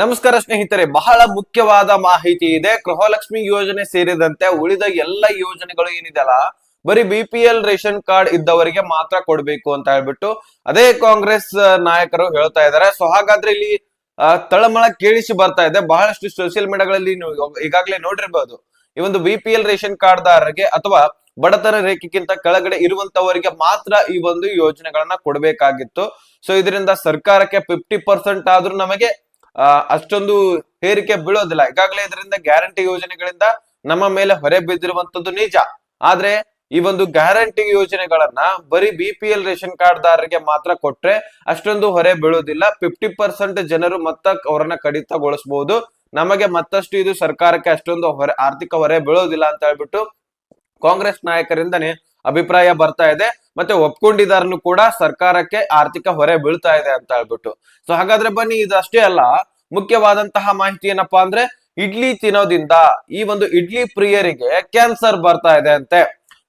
ನಮಸ್ಕಾರ ಸ್ನೇಹಿತರೆ, ಬಹಳ ಮುಖ್ಯವಾದ ಮಾಹಿತಿ ಇದೆ. ಗೃಹಲಕ್ಷ್ಮಿ ಯೋಜನೆ ಸೇರಿದಂತೆ ಉಳಿದ ಎಲ್ಲ ಯೋಜನೆಗಳು ಏನಿದೆಯಲ್ಲ, ಬರೀ B P L ration card ಇದ್ದವರಿಗೆ ಮಾತ್ರ ಕೊಡ್ಬೇಕು ಅಂತ ಹೇಳ್ಬಿಟ್ಟು ಅದೇ ಕಾಂಗ್ರೆಸ್ ನಾಯಕರು ಹೇಳ್ತಾ ಇದ್ದಾರೆ. ಸೊ ಹಾಗಾದ್ರೆ ಇಲ್ಲಿ ತಳಮಳ ಕೇಳಿಸಿ ಬರ್ತಾ ಇದೆ. ಬಹಳಷ್ಟು ಸೋಷಿಯಲ್ ಮೀಡಿಯಾಗಳಲ್ಲಿ ಈಗಾಗಲೇ ನೋಡಿರ್ಬೋದು. ಈ ಒಂದು B P L ration card ದಾರರಿಗೆ ಅಥವಾ ಬಡತನ ರೇಖೆಗಿಂತ ಕೆಳಗಡೆ ಇರುವಂತವರಿಗೆ ಮಾತ್ರ ಈ ಒಂದು ಯೋಜನೆಗಳನ್ನ ಕೊಡಬೇಕಾಗಿತ್ತು. ಸೊ ಇದರಿಂದ ಸರ್ಕಾರಕ್ಕೆ ಫಿಫ್ಟಿ ಪರ್ಸೆಂಟ್ ಆದ್ರೂ ನಮಗೆ ಅಷ್ಟೊಂದು ಹೇರಿಕೆ ಬೀಳೋದಿಲ್ಲ. ಈಗಾಗಲೇ ಇದರಿಂದ ಗ್ಯಾರಂಟಿ ಯೋಜನೆಗಳಿಂದ ನಮ್ಮ ಮೇಲೆ ಹೊರೆ ಬಿದ್ದಿರುವಂತದ್ದು ನಿಜ. ಆದ್ರೆ ಈ ಒಂದು ಗ್ಯಾರಂಟಿ ಯೋಜನೆಗಳನ್ನ ಬರೀ B P L ration card ದಾರರಿಗೆ ಮಾತ್ರ ಕೊಟ್ರೆ ಅಷ್ಟೊಂದು ಹೊರೆ ಬೀಳೋದಿಲ್ಲ. ಫಿಫ್ಟಿ ಪರ್ಸೆಂಟ್ ಜನರು ಮತ್ತ ಅವರನ್ನ ಕಡಿತಗೊಳಿಸಬಹುದು ನಮಗೆ ಮತ್ತಷ್ಟು ಇದು ಸರ್ಕಾರಕ್ಕೆ ಅಷ್ಟೊಂದು ಹೊರೆ, ಆರ್ಥಿಕ ಹೊರೆ ಬೀಳೋದಿಲ್ಲ ಅಂತ ಹೇಳ್ಬಿಟ್ಟು ಕಾಂಗ್ರೆಸ್ ನಾಯಕರಿಂದನೇ ಅಭಿಪ್ರಾಯ ಬರ್ತಾ ಇದೆ. ಮತ್ತೆ ಒಪ್ಕೊಂಡಿದಾರನು ಕೂಡ ಸರ್ಕಾರಕ್ಕೆ ಆರ್ಥಿಕ ಹೊರೆ ಬೀಳ್ತಾ ಇದೆ ಅಂತ ಹೇಳ್ಬಿಟ್ಟು. ಸೊ ಹಾಗಾದ್ರೆ ಬನ್ನಿ, ಇದಷ್ಟೇ ಅಲ್ಲ. ಮುಖ್ಯವಾದಂತಹ ಮಾಹಿತಿ ಏನಪ್ಪಾ ಅಂದ್ರೆ, ಇಡ್ಲಿ ತಿನ್ನೋದ್ರಿಂದ ಈ ಒಂದು ಇಡ್ಲಿ ಪ್ರಿಯರಿಗೆ ಕ್ಯಾನ್ಸರ್ ಬರ್ತಾ ಇದೆ ಅಂತೆ.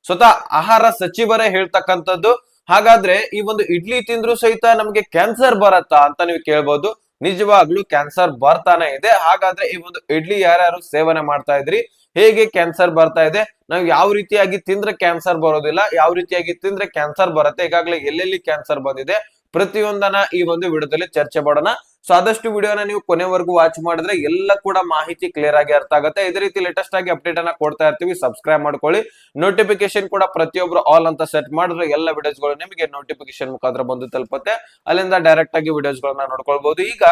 ಸ್ವತಃ ಆಹಾರ ಸಚಿವರೇ ಹೇಳ್ತಕ್ಕಂಥದ್ದು, ಹಾಗಾದ್ರೆ ಈ ಒಂದು ಇಡ್ಲಿ ತಿಂದ್ರು ಸಹಿತ ನಮ್ಗೆ ಕ್ಯಾನ್ಸರ್ ಬರತ್ತಾ ಅಂತ ನೀವು ಕೇಳ್ಬೋದು. ನಿಜವಾಗ್ಲೂ ಕ್ಯಾನ್ಸರ್ ಬರ್ತಾನೆ ಇದೆ. ಹಾಗಾದ್ರೆ ಈ ಒಂದು ಇಡ್ಲಿ ಯಾರ್ಯಾರು ಸೇವನೆ ಮಾಡ್ತಾ ಇದ್ರಿ ಹೇಗೆ ಕ್ಯಾನ್ಸರ್ ಬರ್ತಾ ಇದೆ, ನಾವು ಯಾವ ರೀತಿಯಾಗಿ ತಿಂದ್ರೆ ಕ್ಯಾನ್ಸರ್ ಬರೋದಿಲ್ಲ, ಯಾವ ರೀತಿಯಾಗಿ ತಿಂದ್ರೆ ಕ್ಯಾನ್ಸರ್ ಬರುತ್ತೆ, ಈಗಾಗಲೇ ಎಲ್ಲೆಲ್ಲಿ ಕ್ಯಾನ್ಸರ್ ಬಂದಿದೆ, ಪ್ರತಿಯೊಂದನ್ನ ಈ ಒಂದು ವಿಡಿಯೋದಲ್ಲಿ ಚರ್ಚೆ ಮಾಡೋಣ. ಸೊ ಆದಷ್ಟು ವಿಡಿಯೋನ ನೀವು ಕೊನೆವರೆಗೂ ವಾಚ್ ಮಾಡಿದ್ರೆ ಎಲ್ಲ ಕೂಡ ಮಾಹಿತಿ ಕ್ಲಿಯರ್ ಆಗಿ ಅರ್ಥ ಆಗುತ್ತೆ. ಇದೇ ರೀತಿ ಲೇಟೆಸ್ಟ್ ಆಗಿ ಅಪ್ಡೇಟ್ ಅನ್ನ ಕೊಡ್ತಾ ಇರ್ತೀವಿ ಸಬ್ಸ್ಕ್ರೈಬ್ ಮಾಡ್ಕೊಳ್ಳಿ. ನೋಟಿಫಿಕೇಶನ್ ಕೂಡ ಪ್ರತಿಯೊಬ್ರು ಆಲ್ ಅಂತ ಸೆಟ್ ಮಾಡಿದ್ರೆ ಎಲ್ಲ ವಿಡಿಯೋಸ್ಗಳು ನಿಮಗೆ ನೋಟಿಫಿಕೇಶನ್ ಮುಖಾಂತರ ಬಂದು ತಲುಪುತ್ತೆ. ಅಲ್ಲಿಂದ ಡೈರೆಕ್ಟ್ ಆಗಿ ವಿಡಿಯೋಸ್ಗಳನ್ನ ನೋಡ್ಕೊಳ್ಬಹುದು ಈಗ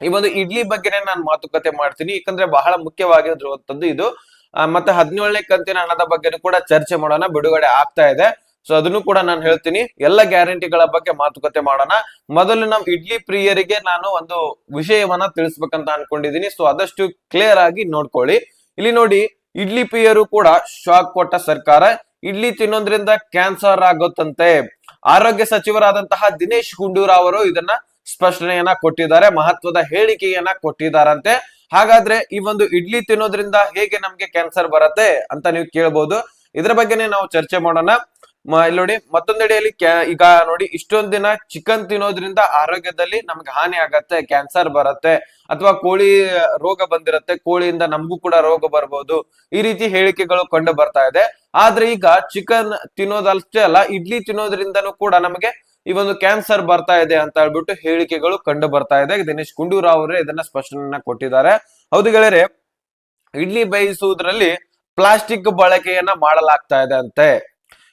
ಈ ಒಂದು ಇಡ್ಲಿ ಬಗ್ಗೆನೇ ನಾನು ಮಾತುಕತೆ ಮಾಡ್ತೀನಿ. ಯಾಕಂದ್ರೆ ಬಹಳ ಮುಖ್ಯವಾಗಿರುವಂತದ್ದು ಇದು. ಮತ್ತೆ ಹದಿನೇಳನೇ ಕಂತಿನ ಹಣದ ಬಗ್ಗೆನೂ ಕೂಡ ಚರ್ಚೆ ಮಾಡೋಣ. ಬಿಡುಗಡೆ ಆಗ್ತಾ ಇದೆ. ಸೊ ಅದನ್ನು ಕೂಡ ನಾನು ಹೇಳ್ತೀನಿ. ಎಲ್ಲ ಗ್ಯಾರಂಟಿಗಳ ಬಗ್ಗೆ ಮಾತುಕತೆ ಮಾಡೋಣ. ಮೊದಲು ನಮ್ ಇಡ್ಲಿ ಪ್ರಿಯರಿಗೆ ನಾನು ಒಂದು ವಿಷಯವನ್ನ ತಿಳಿಸ್ಬೇಕಂತ ಅನ್ಕೊಂಡಿದೀನಿ ಸೊ ಆದಷ್ಟು ಕ್ಲಿಯರ್ ಆಗಿ ನೋಡ್ಕೊಳ್ಳಿ. ಇಲ್ಲಿ ನೋಡಿ, ಇಡ್ಲಿ ಪ್ರಿಯರು ಕೂಡ ಶಾಕ್ ಕೊಟ್ಟ ಸರ್ಕಾರ. ಇಡ್ಲಿ ತಿನ್ನೋದ್ರಿಂದ ಕ್ಯಾನ್ಸರ್ ಆಗುತ್ತಂತೆ. ಆರೋಗ್ಯ ಸಚಿವರಾದಂತಹ ದಿನೇಶ್ ಗುಂಡೂರಾವ್ ಅವರು ಇದನ್ನ ಸ್ಪಷ್ಟನೆಯನ್ನ ಕೊಟ್ಟಿದ್ದಾರೆ, ಮಹತ್ವದ ಹೇಳಿಕೆಯನ್ನ ಕೊಟ್ಟಿದ್ದಾರಂತೆ. ಹಾಗಾದ್ರೆ ಈ ಒಂದು ಇಡ್ಲಿ ತಿನ್ನೋದ್ರಿಂದ ಹೇಗೆ ನಮ್ಗೆ ಕ್ಯಾನ್ಸರ್ ಬರತ್ತೆ ಅಂತ ನೀವು ಕೇಳ್ಬೋದು. ಇದ್ರ ಬಗ್ಗೆನೇ ನಾವು ಚರ್ಚೆ ಮಾಡೋಣ. ಇಲ್ಲಿ ನೋಡಿ, ಮತ್ತೊಂದೆಡೆಯಲ್ಲಿ ಈಗ ನೋಡಿ, ಇಷ್ಟೊಂದ್ ದಿನ ಚಿಕನ್ ತಿನ್ನೋದ್ರಿಂದ ಆರೋಗ್ಯದಲ್ಲಿ ನಮ್ಗೆ ಹಾನಿ ಆಗತ್ತೆ, ಕ್ಯಾನ್ಸರ್ ಬರತ್ತೆ, ಅಥವಾ ಕೋಳಿ ರೋಗ ಬಂದಿರತ್ತೆ, ಕೋಳಿಯಿಂದ ನಮಗೂ ಕೂಡ ರೋಗ ಬರ್ಬೋದು, ಈ ರೀತಿ ಹೇಳಿಕೆಗಳು ಕಂಡು ಬರ್ತಾ ಇದೆ. ಆದ್ರೆ ಈಗ ಚಿಕನ್ ತಿನ್ನೋದಷ್ಟೇ ಅಲ್ಲ, ಇಡ್ಲಿ ತಿನ್ನೋದ್ರಿಂದನೂ ಕೂಡ ನಮಗೆ ಈ ಒಂದು ಕ್ಯಾನ್ಸರ್ ಬರ್ತಾ ಇದೆ ಅಂತ ಹೇಳ್ಬಿಟ್ಟು ಹೇಳಿಕೆಗಳು ಕಂಡು ಬರ್ತಾ ಇದೆ. ದಿನೇಶ್ ಗುಂಡೂರಾವ್ ಅವರೇ ಇದನ್ನ ಸ್ಪಷ್ಟನೆಯನ್ನ ಕೊಟ್ಟಿದ್ದಾರೆ. ಹೌದು ಗೆಳೆಯರೆ, ಇಡ್ಲಿ ಬೇಯಿಸುವುದರಲ್ಲಿ ಪ್ಲಾಸ್ಟಿಕ್ ಬಳಕೆಯನ್ನ ಮಾಡಲಾಗ್ತಾ ಇದೆ ಅಂತೆ.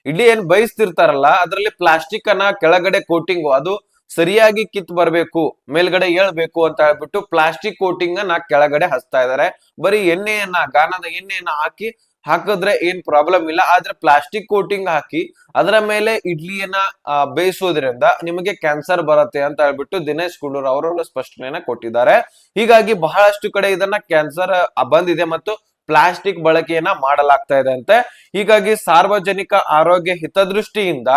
ಇಡ್ಲಿ ಏನ್ ಬೇಯಿಸ್ತಿರ್ತಾರಲ್ಲ, ಅದರಲ್ಲಿ ಪ್ಲಾಸ್ಟಿಕ್ ಅನ್ನ ಕೆಳಗಡೆ ಕೋಟಿಂಗ್, ಅದು ಸರಿಯಾಗಿ ಕಿತ್ ಬರ್ಬೇಕು, ಮೇಲ್ಗಡೆ ಏಳ್ಬೇಕು ಅಂತ ಹೇಳ್ಬಿಟ್ಟು ಪ್ಲಾಸ್ಟಿಕ್ ಕೋಟಿಂಗ್ ಅನ್ನ ಕೆಳಗಡೆ ಹಚ್ತಾ ಇದಾರೆ ಬರೀ ಎಣ್ಣೆಯನ್ನ ಗಾನದ ಎಣ್ಣೆಯನ್ನ ಹಾಕಿ ಹಾಕಿದ್ರೆ ಏನ್ ಪ್ರಾಬ್ಲಮ್ ಇಲ್ಲ. ಆದ್ರೆ ಪ್ಲಾಸ್ಟಿಕ್ ಕೋಟಿಂಗ್ ಹಾಕಿ ಅದರ ಮೇಲೆ ಇಡ್ಲಿಯನ್ನ ಬೇಯಿಸೋದ್ರಿಂದ ನಿಮಗೆ ಕ್ಯಾನ್ಸರ್ ಬರುತ್ತೆ ಅಂತ ಹೇಳ್ಬಿಟ್ಟು ದಿನೇಶ್ ಗುಂಡೂರ್ ಅವರು ಸ್ಪಷ್ಟನೆಯನ್ನ ಕೊಟ್ಟಿದ್ದಾರೆ. ಹೀಗಾಗಿ ಬಹಳಷ್ಟು ಕಡೆ ಇದನ್ನ ಕ್ಯಾನ್ಸರ್ ಬಂದಿದೆ ಮತ್ತು ಪ್ಲಾಸ್ಟಿಕ್ ಬಳಕೆಯನ್ನ ಮಾಡಲಾಗ್ತಾ ಇದೆ ಅಂತೆ. ಹೀಗಾಗಿ ಸಾರ್ವಜನಿಕ ಆರೋಗ್ಯ ಹಿತದೃಷ್ಟಿಯಿಂದ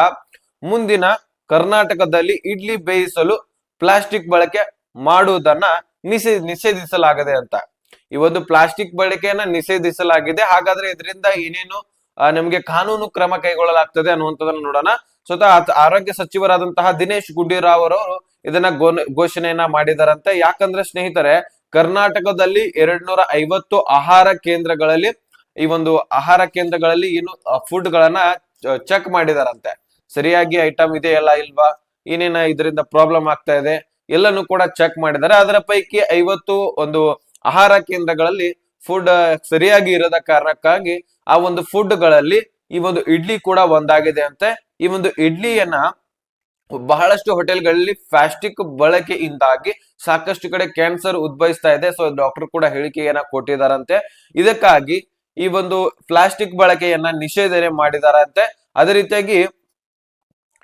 ಮುಂದಿನ ಕರ್ನಾಟಕದಲ್ಲಿ ಇಡ್ಲಿ ಬೇಯಿಸಲು ಪ್ಲಾಸ್ಟಿಕ್ ಬಳಕೆ ಮಾಡುವುದನ್ನ ನಿಷೇ ನಿಷೇಧಿಸಲಾಗಿದೆ ಅಂತ. ಈ ಒಂದು ಪ್ಲಾಸ್ಟಿಕ್ ಬಳಕೆಯನ್ನ ನಿಷೇಧಿಸಲಾಗಿದೆ. ಹಾಗಾದ್ರೆ ಇದರಿಂದ ಏನೇನು ನಿಮಗೆ ಕಾನೂನು ಕ್ರಮ ಕೈಗೊಳ್ಳಲಾಗ್ತದೆ ಅನ್ನುವಂಥದ್ದನ್ನ ನೋಡೋಣ. ಸ್ವತಃ ಆರೋಗ್ಯ ಸಚಿವರಾದಂತಹ ದಿನೇಶ್ ಗುಂಡೂರಾವ್ ಅವರು ಇದನ್ನ ಘೋಷಣೆಯನ್ನ ಮಾಡಿದಾರಂತೆ. ಯಾಕಂದ್ರೆ ಸ್ನೇಹಿತರೆ, ಕರ್ನಾಟಕದಲ್ಲಿ ಎರಡ್ ಐವತ್ತು ಆಹಾರ ಕೇಂದ್ರಗಳಲ್ಲಿ, ಈ ಒಂದು ಆಹಾರ ಕೇಂದ್ರಗಳಲ್ಲಿ ಏನು ಫುಡ್ ಗಳನ್ನ ಚೆಕ್ ಮಾಡಿದಾರಂತೆ. ಸರಿಯಾಗಿ ಐಟಮ್ ಇದೆಯಲ್ಲ ಇಲ್ವಾ? ಏನೇನ ಇದರಿಂದ ಪ್ರಾಬ್ಲಮ್ ಆಗ್ತಾ ಇದೆ? ಎಲ್ಲಾನು ಕೂಡ ಚೆಕ್ ಮಾಡಿದ್ದಾರೆ. ಅದರ ಪೈಕಿ ಐವತ್ತು ಒಂದು ಆಹಾರ ಕೇಂದ್ರಗಳಲ್ಲಿ ಫುಡ್ ಸರಿಯಾಗಿ ಇರದ ಕಾರಣಕ್ಕಾಗಿ ಆ ಒಂದು ಫುಡ್ಗಳಲ್ಲಿ ಈ ಒಂದು ಇಡ್ಲಿ ಕೂಡ ಒಂದಾಗಿದೆ ಅಂತೆ. ಈ ಒಂದು ಇಡ್ಲಿಯನ್ನ ಬಹಳಷ್ಟು ಹೋಟೆಲ್ಗಳಲ್ಲಿ ಪ್ಲಾಸ್ಟಿಕ್ ಬಳಕೆಯಿಂದಾಗಿ ಸಾಕಷ್ಟು ಕಡೆ ಕ್ಯಾನ್ಸರ್ ಉದ್ಭವಿಸ್ತಾ ಇದೆ. ಸೊ ಡಾಕ್ಟರ್ ಕೂಡ ಹೇಳಿಕೆಯನ್ನ ಕೊಟ್ಟಿದಾರಂತೆ. ಇದಕ್ಕಾಗಿ ಈ ಒಂದು ಪ್ಲಾಸ್ಟಿಕ್ ಬಳಕೆಯನ್ನ ನಿಷೇಧನೆ ಮಾಡಿದಾರಂತೆ. ಅದೇ ರೀತಿಯಾಗಿ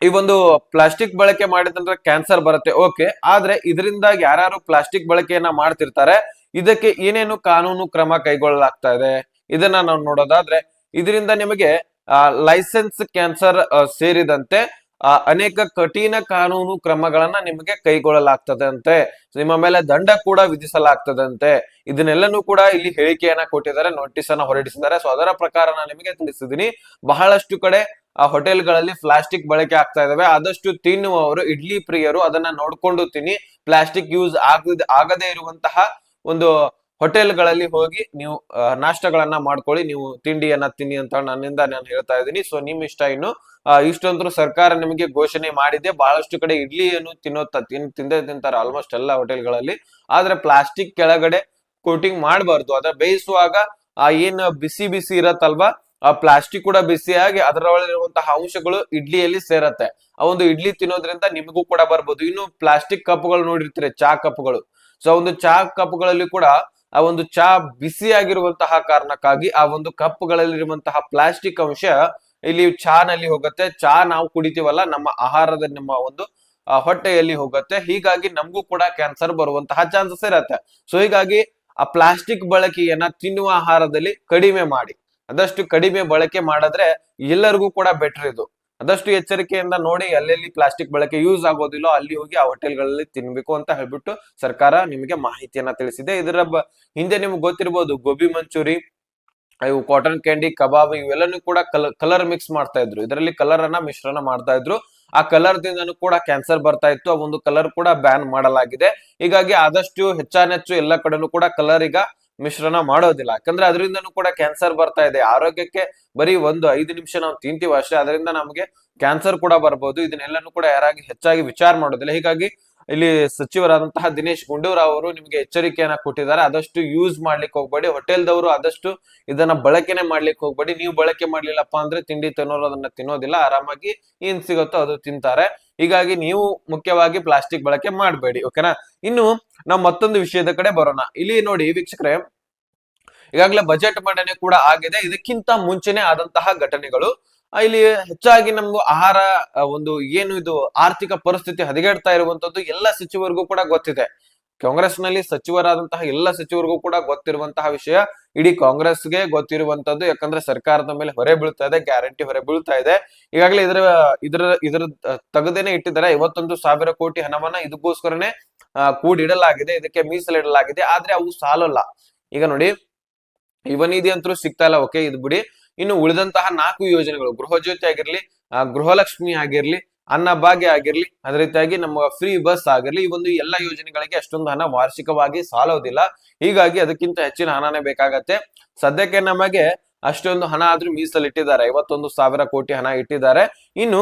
ಈ ಒಂದು ಪ್ಲಾಸ್ಟಿಕ್ ಬಳಕೆ ಮಾಡಿದ್ರೆ ಕ್ಯಾನ್ಸರ್ ಬರುತ್ತೆ. ಓಕೆ ಆದ್ರೆ ಇದರಿಂದ ಯಾರ್ಯಾರು ಪ್ಲಾಸ್ಟಿಕ್ ಬಳಕೆಯನ್ನ ಮಾಡ್ತಿರ್ತಾರೆ? ಇದಕ್ಕೆ ಏನೇನು ಕಾನೂನು ಕ್ರಮ ಕೈಗೊಳ್ಳಲಾಗ್ತಾ ಇದೆ? ಇದನ್ನ ನಾವು ನೋಡೋದಾದ್ರೆ, ಇದರಿಂದ ನಿಮಗೆ ಲೈಸೆನ್ಸ್ ಕ್ಯಾನ್ಸರ್ ಸೇರಿದಂತೆ ಅನೇಕ ಕಠಿಣ ಕಾನೂನು ಕ್ರಮಗಳನ್ನ ನಿಮಗೆ ಕೈಗೊಳ್ಳಲಾಗ್ತದಂತೆ. ನಿಮ್ಮ ಮೇಲೆ ದಂಡ ಕೂಡ ವಿಧಿಸಲಾಗ್ತದಂತೆ. ಇದನ್ನೆಲ್ಲನೂ ಕೂಡ ಇಲ್ಲಿ ಹೇಳಿಕೆಯನ್ನ ಕೊಟ್ಟಿದ್ದಾರೆ ನೋಟಿಸ್ ಅನ್ನ ಹೊರಡಿಸಿದ್ದಾರೆ. ಸೊ ಅದರ ಪ್ರಕಾರ ನಾನು ನಿಮಗೆ ತಿಳಿಸಿದ್ದೀನಿ. ಬಹಳಷ್ಟು ಕಡೆ, ಆ ಹೋಟೆಲ್ಗಳಲ್ಲಿ ಪ್ಲಾಸ್ಟಿಕ್ ಬಳಕೆ ಆಗ್ತಾ ಇದಾವೆ. ಆದಷ್ಟು ತಿನ್ನುವವರು, ಇಡ್ಲಿ ಪ್ರಿಯರು ಅದನ್ನ ನೋಡ್ಕೊಂಡು ತಿನ್ನಿ. ಪ್ಲಾಸ್ಟಿಕ್ ಯೂಸ್ ಆಗದ, ಆಗದೇ ಇರುವಂತಹ ಒಂದು ಹೋಟೆಲ್ಗಳಲ್ಲಿ ಹೋಗಿ ನೀವು ನಾಷ್ಟಗಳನ್ನ ಮಾಡ್ಕೊಳ್ಳಿ, ನೀವು ತಿಂಡಿಯನ್ನ ತಿನ್ನಿ ಅಂತ ನನ್ನಿಂದ ನಾನು ಹೇಳ್ತಾ ಇದ್ದೀನಿ. ಸೊ ನಿಮ್ ಇಷ್ಟ ಇನ್ನು ಇಷ್ಟೊಂದ್ರು ಸರ್ಕಾರ ನಿಮಗೆ ಘೋಷಣೆ ಮಾಡಿದೆ. ಬಹಳಷ್ಟು ಕಡೆ ಇಡ್ಲಿಯನ್ನು ತಿನ್ನೋ ತ- ತಿನ್, ತಿಂದೇ ತಿಂತಾರೆ ಆಲ್ಮೋಸ್ಟ್ ಎಲ್ಲ ಹೋಟೆಲ್ಗಳಲ್ಲಿ. ಆದ್ರೆ ಪ್ಲಾಸ್ಟಿಕ್ ಕೆಳಗಡೆ ಕೋಟಿಂಗ್ ಮಾಡಬಾರ್ದು. ಅದ ಬೇಯಿಸುವಾಗ, ಆ, ಏನ್ ಬಿಸಿ ಬಿಸಿ ಇರತ್ತಲ್ವಾ? ಆ, ಪ್ಲಾಸ್ಟಿಕ್ ಕೂಡ ಬಿಸಿಯಾಗಿ ಅದರೊಳಗಿರುವಂತಹ ಅಂಶಗಳು ಇಡ್ಲಿಯಲ್ಲಿ ಸೇರತ್ತೆ. ಆ ಒಂದು ಇಡ್ಲಿ ತಿನ್ನೋದ್ರಿಂದ ನಿಮಗೂ ಕೂಡ ಬರ್ಬೋದು. ಇನ್ನು ಪ್ಲಾಸ್ಟಿಕ್ ಕಪ್ಗಳು ನೋಡಿರ್ತೀರಿ, ಚಾ ಕಪ್ಗಳು. ಸೊ ಒಂದು ಚಾ ಕಪ್ಗಳಲ್ಲಿ ಕೂಡ ಆ ಒಂದು ಚಾ ಬಿಸಿಯಾಗಿರುವಂತಹ ಕಾರಣಕ್ಕಾಗಿ ಆ ಒಂದು ಕಪ್ಗಳಲ್ಲಿರುವಂತಹ ಪ್ಲಾಸ್ಟಿಕ್ ಅಂಶ ಇಲ್ಲಿ ಚಹಾನಲ್ಲಿ ಹೋಗುತ್ತೆ. ಚಹಾ ನಾವು ಕುಡಿತೀವಲ್ಲ, ನಮ್ಮ ಆಹಾರದ ನಮ್ಮ ಒಂದು ಹೊಟ್ಟೆಯಲ್ಲಿ ಹೋಗುತ್ತೆ. ಹೀಗಾಗಿ ನಮಗೂ ಕೂಡ ಕ್ಯಾನ್ಸರ್ ಬರುವಂತಹ ಚಾನ್ಸಸ್ ಇರತ್ತೆ. ಸೊ ಹೀಗಾಗಿ ಆ ಪ್ಲಾಸ್ಟಿಕ್ ಬಳಕೆಯನ್ನ ತಿನ್ನುವ ಆಹಾರದಲ್ಲಿ ಕಡಿಮೆ ಮಾಡಿ. ಆದಷ್ಟು ಕಡಿಮೆ ಬಳಕೆ ಮಾಡಿದ್ರೆ ಎಲ್ಲರಿಗೂ ಕೂಡ ಬೆಟರ್ ಇದು. ಆದಷ್ಟು ಎಚ್ಚರಿಕೆಯಿಂದ ನೋಡಿ ಅಲ್ಲೆಲ್ಲಿ ಪ್ಲಾಸ್ಟಿಕ್ ಬಳಕೆ ಯೂಸ್ ಆಗೋದಿಲ್ಲ ಅಲ್ಲಿ ಹೋಗಿ ಆ ಹೋಟೆಲ್ಗಳಲ್ಲಿ ತಿನ್ಬೇಕು ಅಂತ ಹೇಳ್ಬಿಟ್ಟು ಸರ್ಕಾರ ನಿಮಗೆ ಮಾಹಿತಿಯನ್ನ ತಿಳಿಸಿದೆ. ಇದರ ಹಿಂದೆ ನಿಮ್ಗೆ ಗೊತ್ತಿರ್ಬೋದು ಗೋಬಿ ಮಂಚೂರಿ, ಇವು ಕಾಟನ್ ಕ್ಯಾಂಡಿ ಕಬಾಬ್ ಇವೆಲ್ಲನೂ ಕೂಡ ಕಲರ್ ಮಿಕ್ಸ್ ಮಾಡ್ತಾ ಇದ್ರು. ಇದರಲ್ಲಿ ಕಲರ್ ಅನ್ನ ಮಿಶ್ರಣ ಮಾಡ್ತಾ ಇದ್ರು. ಆ ಕಲರ್ ದಿಂದನೂ ಕೂಡ ಕ್ಯಾನ್ಸರ್ ಬರ್ತಾ ಇತ್ತು. ಆ ಒಂದು ಕಲರ್ ಕೂಡ ಬ್ಯಾನ್ ಮಾಡಲಾಗಿದೆ. ಹೀಗಾಗಿ ಆದಷ್ಟು ಹೆಚ್ಚಾನೆಚ್ಚು ಎಲ್ಲ ಕಡೆನೂ ಕೂಡ ಕಲರ್ ಈಗ ಮಿಶ್ರಣ ಮಾಡೋದಿಲ್ಲ. ಯಾಕಂದ್ರೆ ಅದರಿಂದನು ಕೂಡ ಕ್ಯಾನ್ಸರ್ ಬರ್ತಾ ಇದೆ. ಆರೋಗ್ಯಕ್ಕೆ ಬರೀ ಒಂದು ಐದು ನಿಮಿಷ ನಾವು ತಿಂತೀವಿ ಅಷ್ಟೇ ಅದರಿಂದ ನಮಗೆ ಕ್ಯಾನ್ಸರ್ ಕೂಡ ಬರ್ಬೋದು. ಇದನ್ನೆಲ್ಲನೂ ಕೂಡ ಯಾರಾಗಿ ಹೆಚ್ಚಾಗಿ ವಿಚಾರ ಮಾಡೋದಿಲ್ಲ. ಹೀಗಾಗಿ ಇಲ್ಲಿ ಸಚಿವರಾದಂತಹ ದಿನೇಶ್ ಗುಂಡೂರಾವ್ ಅವರು ನಿಮ್ಗೆ ಎಚ್ಚರಿಕೆಯನ್ನ ಕೊಟ್ಟಿದ್ದಾರೆ. ಆದಷ್ಟು ಯೂಸ್ ಮಾಡ್ಲಿಕ್ಕೆ ಹೋಗ್ಬೇಡಿ. ಹೋಟೆಲ್ದವರು ಆದಷ್ಟು ಇದನ್ನ ಬಳಕೆನೆ ಮಾಡ್ಲಿಕ್ಕೆ ಹೋಗ್ಬೇಡಿ. ನೀವು ಬಳಕೆ ಮಾಡ್ಲಿಲ್ಲಪ್ಪ ಅಂದ್ರೆ ತಿಂಡಿ ತಿನ್ನೋರು ಅದನ್ನ ತಿನ್ನೋದಿಲ್ಲ. ಆರಾಮಾಗಿ ಏನ್ ಸಿಗುತ್ತೋ ಅದು ತಿಂತಾರೆ. ಹೀಗಾಗಿ ನೀವು ಮುಖ್ಯವಾಗಿ ಪ್ಲಾಸ್ಟಿಕ್ ಬಳಕೆ ಮಾಡಬೇಡಿ. ಓಕೆನಾ ಇನ್ನು ನಾವು ಮತ್ತೊಂದು ವಿಷಯದ ಕಡೆ ಬರೋಣ. ಇಲ್ಲಿ ನೋಡಿ ವೀಕ್ಷಕರೇ, ಈಗಾಗಲೇ ಬಜೆಟ್ ಮಂಡನೆ ಕೂಡ ಆಗಿದೆ. ಇದಕ್ಕಿಂತ ಮುಂಚೆನೆ ಆದಂತಹ ಘಟನೆಗಳು. ಇಲ್ಲಿ ಹೆಚ್ಚಾಗಿ ನಮ್ದು ಆಹಾರ ಒಂದು ಏನು ಇದು ಆರ್ಥಿಕ ಪರಿಸ್ಥಿತಿ ಹದಗೆಡ್ತಾ ಇರುವಂತದ್ದು ಎಲ್ಲ ಸಚಿವರಿಗೂ ಕೂಡ ಗೊತ್ತಿದೆ. ಕಾಂಗ್ರೆಸ್ನಲ್ಲಿ ಸಚಿವರಾದಂತಹ ಎಲ್ಲ ಸಚಿವರಿಗೂ ಕೂಡ ಗೊತ್ತಿರುವಂತಹ ವಿಷಯ ಇಡೀ ಕಾಂಗ್ರೆಸ್ಗೆ ಗೊತ್ತಿರುವಂತದ್ದು. ಯಾಕಂದ್ರೆ ಸರ್ಕಾರದ ಮೇಲೆ ಹೊರೆ ಬೀಳ್ತಾ ಇದೆ, ಗ್ಯಾರಂಟಿ ಹೊರೆ ಬೀಳ್ತಾ ಇದೆ. ಈಗಾಗಲೇ ಇದರ ಇದರ ಇದರ ತಗದೇನೆ ಇಟ್ಟಿದ್ದಾರೆ. ಐವತ್ತೊಂದು ಸಾವಿರ ಕೋಟಿ ಹಣವನ್ನ ಇದಕ್ಕೋಸ್ಕರನೆ ಕೂಡಿಡಲಾಗಿದೆ, ಇದಕ್ಕೆ ಮೀಸಲಿಡಲಾಗಿದೆ. ಆದ್ರೆ ಅವು ಸಾಲಲ್ಲ. ಈಗ ನೋಡಿ ಅಂತರೂ ಅಂತೂ ಸಿಗ್ತಾ ಇಲ್ಲ. ಓಕೆ ಇದು ಬಿಡಿ ಇನ್ನು ಉಳಿದಂತಹ ನಾಲ್ಕು ಯೋಜನೆಗಳು ಗೃಹಜ್ಯೋತಿ ಆಗಿರ್ಲಿ ಗೃಹಲಕ್ಷ್ಮಿ ಆಗಿರ್ಲಿ ಅನ್ನಭಾಗ್ಯ ಆಗಿರ್ಲಿ, ಅದೇ ರೀತಿಯಾಗಿ ನಮ್ಮ ಫ್ರೀ ಬಸ್ ಆಗಿರ್ಲಿ, ಈ ಒಂದು ಎಲ್ಲ ಯೋಜನೆಗಳಿಗೆ ಅಷ್ಟೊಂದು ಹಣ ವಾರ್ಷಿಕವಾಗಿ ಸಾಲೋದಿಲ್ಲ. ಹೀಗಾಗಿ ಅದಕ್ಕಿಂತ ಹೆಚ್ಚಿನ ಹಣನೇ ಬೇಕಾಗತ್ತೆ. ಸದ್ಯಕ್ಕೆ ನಮಗೆ ಅಷ್ಟೊಂದು ಹಣ ಆದ್ರೂ ಮೀಸಲಿಟ್ಟಿದ್ದಾರೆ. ಐವತ್ತೊಂದು ಸಾವಿರ ಕೋಟಿ ಹಣ ಇಟ್ಟಿದ್ದಾರೆ. ಇನ್ನು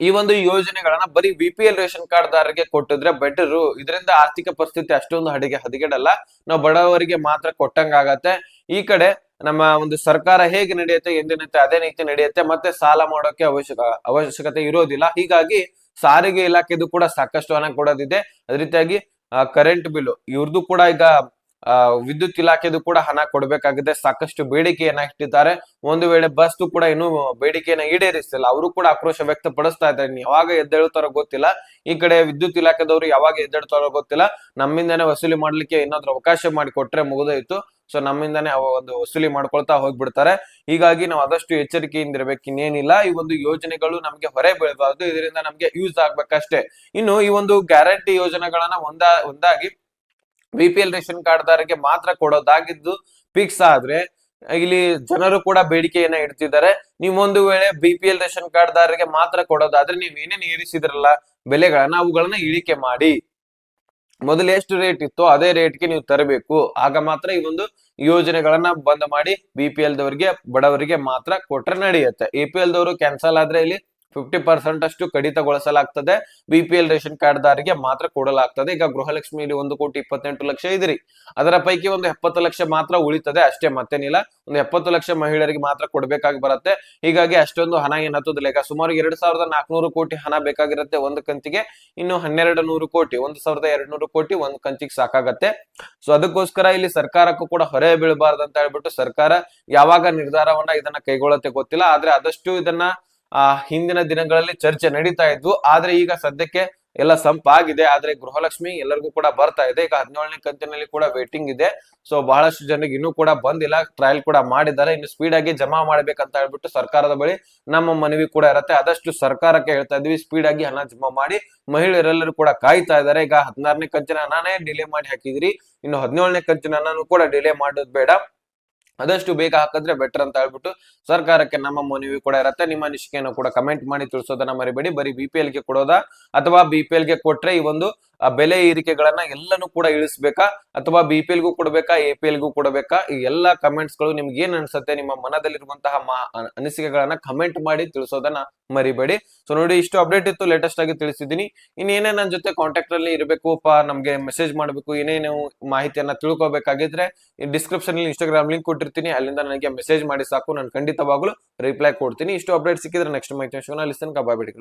ಈ ಒಂದು ಯೋಜನೆಗಳನ್ನ ಬರೀ B P L ration card ದಾರರಿಗೆ ಕೊಟ್ಟಿದ್ರೆ ಬೆಟರ್. ಇದರಿಂದ ಆರ್ಥಿಕ ಪರಿಸ್ಥಿತಿ ಅಷ್ಟೊಂದು ಹಡಿಗೆ ಹದಗೆಡಲ್ಲ. ನಾವು ಬಡವರಿಗೆ ಮಾತ್ರ ಕೊಟ್ಟಂಗಾಗತ್ತೆ. ಈ ಕಡೆ ನಮ್ಮ ಒಂದು ಸರ್ಕಾರ ಹೇಗೆ ನಡೆಯುತ್ತೆ ಎಂದಿನಂತೆ ಅದೇ ರೀತಿ ನಡೆಯುತ್ತೆ, ಮತ್ತೆ ಸಾಲ ಮಾಡೋಕೆ ಅವಶ್ಯಕ, ಅವಶ್ಯಕತೆ ಇರೋದಿಲ್ಲ. ಹೀಗಾಗಿ ಸಾರಿಗೆ ಇಲಾಖೆದು ಕೂಡ ಸಾಕಷ್ಟು ಹಣ ಕೊಡೋದಿದೆ. ಅದೇ ರೀತಿಯಾಗಿ ಕರೆಂಟ್ ಬಿಲ್ ಇವ್ರದ್ದು ಕೂಡ ಈಗ ವಿದ್ಯುತ್ ಇಲಾಖೆದು ಕೂಡ ಹಣ ಕೊಡಬೇಕಾಗಿದೆ. ಸಾಕಷ್ಟು ಬೇಡಿಕೆಯನ್ನ ಇಟ್ಟಿದ್ದಾರೆ. ಒಂದು ವೇಳೆ ಬಸ್ ಕೂಡ ಇನ್ನೂ ಬೇಡಿಕೆಯನ್ನ ಈಡೇರಿಸಿಲ್ಲ ಅವರು ಕೂಡ ಆಕ್ರೋಶ ವ್ಯಕ್ತಪಡಿಸ್ತಾ ಇದ್ದಾರೆ. ಯಾವಾಗ ಎದ್ದೇಳ್ತಾರೋ ಗೊತ್ತಿಲ್ಲ. ಈ ಕಡೆ ವಿದ್ಯುತ್ ಇಲಾಖೆದವರು ಯಾವಾಗ ಎದ್ದೇಳ್ತಾರೋ ಗೊತ್ತಿಲ್ಲ. ನಮ್ಮಿಂದಾನೇ ವಸೂಲಿ ಮಾಡ್ಲಿಕ್ಕೆ ಏನಾದ್ರು ಅವಕಾಶ ಮಾಡಿ ಕೊಟ್ರೆ ಮುಗಿದೋಯ್ತು. ಸೊ ನಮ್ಮಿಂದಾನೇ ಅವ ಒಂದು ವಸೂಲಿ ಮಾಡ್ಕೊಳ್ತಾ ಹೋಗ್ಬಿಡ್ತಾರೆ. ಹೀಗಾಗಿ ನಾವು ಆದಷ್ಟು ಎಚ್ಚರಿಕೆಯಿಂದ ಇರ್ಬೇಕು ಇನ್ನೇನಿಲ್ಲ ಈ ಒಂದು ಯೋಜನೆಗಳು ನಮ್ಗೆ ಹೊರೆ ಬೀಳಬಾರ್ದು ಇದರಿಂದ ನಮ್ಗೆ ಯೂಸ್ ಆಗ್ಬೇಕಷ್ಟೇ. ಇನ್ನು ಈ ಒಂದು ಗ್ಯಾರಂಟಿ ಯೋಜನೆಗಳನ್ನ ಒಂದ, ಒಂದಾಗಿ B P L ration card ದಾರರಿಗೆ ಮಾತ್ರ ಕೊಡೋದಾಗಿದ್ದು ಫಿಕ್ಸ್ ಆದ್ರೆ ಇಲ್ಲಿ ಜನರು ಕೂಡ ಬೇಡಿಕೆಯನ್ನ ಇಡ್ತಿದ್ದಾರೆ. ನೀವು ಒಂದು ವೇಳೆ B P L ration card ದಾರರಿಗೆ ಮಾತ್ರ ಕೊಡೋದಾದ್ರೆ ನೀವು ಏನೇನು ಏರಿಸಿದ್ರಲ್ಲ ಬೆಲೆಗಳನ್ನ ಅವುಗಳನ್ನ ಇಳಿಕೆ ಮಾಡಿ. ಮೊದಲು ಎಷ್ಟು ರೇಟ್ ಇತ್ತು ಅದೇ ರೇಟ್ಗೆ ನೀವು ತರಬೇಕು. ಆಗ ಮಾತ್ರ ಈ ಒಂದು ಯೋಜನೆಗಳನ್ನ ಬಂದ್ ಮಾಡಿ ಬಿ ಪಿ ಎಲ್ ದವರಿಗೆ, ಬಡವರಿಗೆ ಮಾತ್ರ ಕೊಟ್ರೆ ನಡೆಯುತ್ತೆ. ಎ ಪಿ ಎಲ್ ದವರು ಕ್ಯಾನ್ಸಲ್ ಆದ್ರೆ ಇಲ್ಲಿ ಫಿಫ್ಟಿ ಪರ್ಸೆಂಟ್ ಅಷ್ಟು ಕಡಿತಗೊಳಿಸಲಾಗ್ತದೆ B P L ration card ದಾರಿಗೆ ಮಾತ್ರ ಕೊಡಲಾಗ್ತದೆ. ಈಗ ಗೃಹಲಕ್ಷ್ಮಿಯಲ್ಲಿ ಒಂದು ಕೋಟಿ ಇಪ್ಪತ್ತೆಂಟು ಲಕ್ಷ ಇದ್ರಿ. ಅದರ ಪೈಕಿ ಒಂದು ಎಪ್ಪತ್ತು ಲಕ್ಷ ಮಾತ್ರ ಉಳಿತದೆ. ಅಷ್ಟೇ ಮತ್ತೇನಿಲ್ಲ. ಒಂದು ಎಪ್ಪತ್ತು ಲಕ್ಷ ಮಹಿಳೆಯರಿಗೆ ಮಾತ್ರ ಕೊಡಬೇಕಾಗಿ ಬರುತ್ತೆ. ಹೀಗಾಗಿ ಅಷ್ಟೊಂದು ಹಣ ಏನ್ ಹತ್ತೋದಿಲ್ಲ ಈಗ ಸುಮಾರು ಎರಡ್ ಸಾವಿರದ ನಾಲ್ಕುನೂರು ಕೋಟಿ ಹಣ ಬೇಕಾಗಿರುತ್ತೆ ಒಂದು ಕಂತಿಗೆ. ಇನ್ನು ಹನ್ನೆರಡು ನೂರು ಕೋಟಿ, ಒಂದು ಸಾವಿರದ ಎರಡ್ ನೂರು ಕೋಟಿ ಒಂದು ಕಂತಿಗೆ ಸಾಕಾಗತ್ತೆ. ಸೊ ಅದಕ್ಕೋಸ್ಕರ ಇಲ್ಲಿ ಸರ್ಕಾರಕ್ಕೂ ಕೂಡ ಹೊರೆ ಬೀಳಬಾರ್ದು ಅಂತ ಹೇಳ್ಬಿಟ್ಟು ಸರ್ಕಾರ ಯಾವಾಗ ನಿರ್ಧಾರವನ್ನ ಇದನ್ನ ಕೈಗೊಳ್ಳುತ್ತೆ ಗೊತ್ತಿಲ್ಲ. ಆದ್ರೆ ಆದಷ್ಟು ಇದನ್ನ ಆ ಹಿಂದಿನ ದಿನಗಳಲ್ಲಿ ಚರ್ಚೆ ನಡೀತಾ ಇದ್ವು. ಆದ್ರೆ ಈಗ ಸದ್ಯಕ್ಕೆ ಎಲ್ಲ ಸಂಪಾಗಿದೆ. ಆದ್ರೆ ಗೃಹಲಕ್ಷ್ಮಿ ಎಲ್ಲರಿಗೂ ಕೂಡ ಬರ್ತಾ ಇದೆ. ಈಗ ಹದಿನೇಳನೇ ಕಂತಿನಲ್ಲಿ ಕೂಡ ವೇಟಿಂಗ್ ಇದೆ. ಸೊ ಬಹಳಷ್ಟು ಜನರಿಗೆ ಇನ್ನೂ ಕೂಡ ಬಂದಿಲ್ಲ. ಟ್ರಯಲ್ ಕೂಡ ಮಾಡಿದ್ದಾರೆ. ಇನ್ನು ಸ್ಪೀಡ್ ಆಗಿ ಜಮಾ ಮಾಡ್ಬೇಕಂತ ಹೇಳ್ಬಿಟ್ಟು ಸರ್ಕಾರದ ಬಳಿ ನಮ್ಮ ಮನವಿ ಕೂಡ ಇರುತ್ತೆ. ಆದಷ್ಟು ಸರ್ಕಾರಕ್ಕೆ ಹೇಳ್ತಾ ಇದ್ವಿ. ಸ್ಪೀಡ್ ಆಗಿ ಹಣ ಜಮಾ ಮಾಡಿ ಮಹಿಳೆಯರೆಲ್ಲರೂ ಕೂಡ ಕಾಯ್ತಾ ಇದ್ದಾರೆ. ಈಗ ಹದಿನಾರನೇ ಕಂಚಿನ ಹಣನೇ ಡಿಲೇ ಮಾಡಿ ಹಾಕಿದ್ರಿ. ಇನ್ನು ಹದಿನೇಳನೇ ಕಂತಿನ ಹಣನು ಕೂಡ ಡಿಲೇ ಮಾಡೋದು ಬೇಡ. ಆದಷ್ಟು ಬೇಗ ಹಾಕಿದ್ರೆ ಬೆಟರ್ ಅಂತ ಹೇಳ್ಬಿಟ್ಟು ಸರ್ಕಾರಕ್ಕೆ ನಮ್ಮ ಮನವಿ ಕೂಡ ಇರುತ್ತೆ. ನಿಮ್ಮ ಅನಿಸಿಕೆಯನ್ನು ಕೂಡ ಕಮೆಂಟ್ ಮಾಡಿ ತಿಳಿಸೋದನ್ನ ಮರಿಬೇಡಿ. ಬರೀ ಬಿ ಪಿ ಗೆ ಕೊಡೋದಾ ಅಥವಾ ಬಿ ಪಿ ಗೆ ಕೊಟ್ರೆ ಈ ಒಂದು ಬೆಲೆ ಏರಿಕೆಗಳನ್ನ ಎಲ್ಲನೂ ಕೂಡ ಇಳಿಸ್ಬೇಕಾ ಅಥವಾ ಬಿ ಪಿ ಎಲ್ಗೂ ಕೊಡ್ಬೇಕಾ ಎ ಪಿ ಎಲ್ಗೂ ಕೊಡಬೇಕಾ? ಈ ಎಲ್ಲಾ ಕಮೆಂಟ್ಸ್ಗಳು ನಿಮ್ಗೆ ಏನ್ ಅನ್ಸುತ್ತೆ? ನಿಮ್ಮ ಮನದಲ್ಲಿರುವಂತಹ ಅನಿಸಿಕೆಗಳನ್ನ ಕಮೆಂಟ್ ಮಾಡಿ ತಿಳಿಸೋದನ್ನ ಮರಿಬೇಡಿ. ಸೊ ನೋಡಿ, ಇಷ್ಟು ಅಪ್ಡೇಟ್ ಇತ್ತು ಲೇಟೆಸ್ಟ್ ಆಗಿ ತಿಳಿಸಿದ್ದೀನಿ. ಇನ್ನೇನೇ ನನ್ನ ಜೊತೆ ಕಾಂಟ್ಯಾಕ್ಟ್ ಅಲ್ಲಿ ಇರಬೇಕು ನಮಗೆ ಮೆಸೇಜ್ ಮಾಡಬೇಕು ಏನೇನು ಮಾಹಿತಿಯನ್ನ ತಿಳ್ಕೊಬೇಕಾಗಿದ್ರೆ ಡಿಸ್ಕ್ರಿಪ್ಷನ್ ಅಲ್ಲಿ ಇನ್ಸ್ಟಾಗ್ರಾಮ್ ಲಿಂಕ್ ಕೊಟ್ಟಿರ್ತೀನಿ. ಅಲ್ಲಿಂದ ನನಗೆ ಮೆಸೇಜ್ ಮಾಡಿ ಸಾಕು, ನಾನು ಖಂಡಿತವಾಗ್ಲೂ ರಿಪ್ಲೈ ಕೊಡ್ತೀನಿ. ಇಷ್ಟು ಅಪ್ಡೇಟ್ ಸಿಕ್ಕಿದ್ರೆ ನೆಕ್ಸ್ಟ್ ಮಾಹಿತಿ ಲಿಸನ್ ಬಾಯ್ ಬಿಡಿ